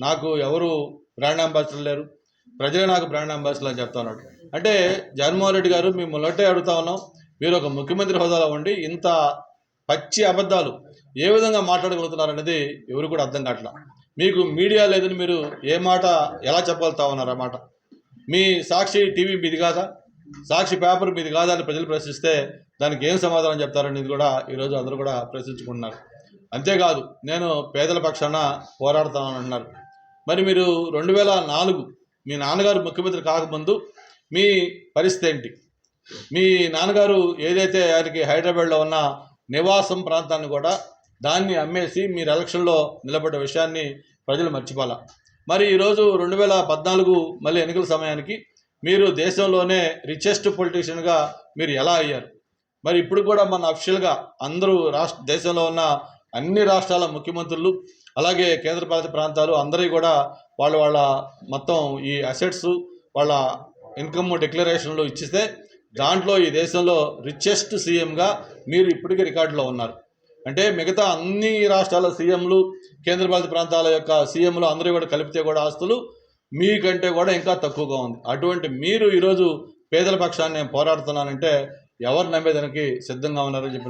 నాకు ఎవరు brand ambassador లేరు. ప్రజలే నాకు బ్రాండ్ అంబాసిడర్ అని చెప్తా ఉన్నాడు అంటే జగన్మోహన్ రెడ్డి గారు మేము మొదటే అడుగుతా ఉన్నాం. మీరు ఒక ముఖ్యమంత్రి హోదాలో ఉండి ఇంత పచ్చి అబద్ధాలు ఏ విధంగా మాట్లాడగలుగుతున్నారు అనేది ఎవరు కూడా అర్థం కావట్లా మీకు మీడియా లేదని మీరు ఏ మాట ఎలా చెప్పగలుగుతా ఉన్నారన్నమాట మీ సాక్షి టీవీ మీది కాదా? సాక్షి పేపర్ మీది కాదా అని ప్రజలు ప్రశ్నిస్తే దానికి ఏం సమాధానం చెప్తారనేది కూడా ఈరోజు అందరూ కూడా ప్రశ్నించుకుంటున్నారు. అంతేకాదు నేను పేదల పక్షాన పోరాడతానని అన్నారు. మరి మీరు రెండు వేల నాలుగు మీ నాన్నగారు ముఖ్యమంత్రి కాకముందు మీ పరిస్థితి ఏంటి? మీ నాన్నగారు ఏదైతే ఆయనకి హైదరాబాద్లో ఉన్న నివాసం ప్రాంతాన్ని కూడా దాన్ని అమ్మేసి మీరు ఎలక్షన్లో నిలబడ్డ విషయాన్ని ప్రజలు మర్చిపోలా. మరి ఈరోజు రెండు వేల పద్నాలుగు మళ్ళీ ఎన్నికల సమయానికి మీరు దేశంలోనే రిచెస్ట్ పొలిటీషియన్గా మీరు ఎలా అయ్యారు? మరి ఇప్పుడు కూడా మన అఫిషియల్గా అందరూ రాష్ట్ర దేశంలో ఉన్న అన్ని రాష్ట్రాల ముఖ్యమంత్రులు అలాగే కేంద్రపాలిత ప్రాంతాలు అందరూ కూడా వాళ్ళ వాళ్ళ మొత్తం ఈ అసెట్స్ వాళ్ళ ఇన్కమ్ డిక్లరేషన్లు ఇచ్చిస్తే దాంట్లో ఈ దేశంలో రిచెస్ట్ సీఎంగా మీరు ఇప్పటికీ రికార్డులో ఉన్నారు. అంటే మిగతా అన్ని రాష్ట్రాల సీఎంలు కేంద్రపాలిత ప్రాంతాల యొక్క సీఎంలు అందరూ కూడా కలిపితే కూడా ఆస్తులు మీకంటే కూడా ఇంకా తక్కువగా ఉంది. అటువంటి మీరు ఈరోజు పేదల పక్షాన్ని నేను పోరాడుతున్నానంటే ఎవరు నమ్మేదానికి సిద్ధంగా ఉన్నారని చెప్పి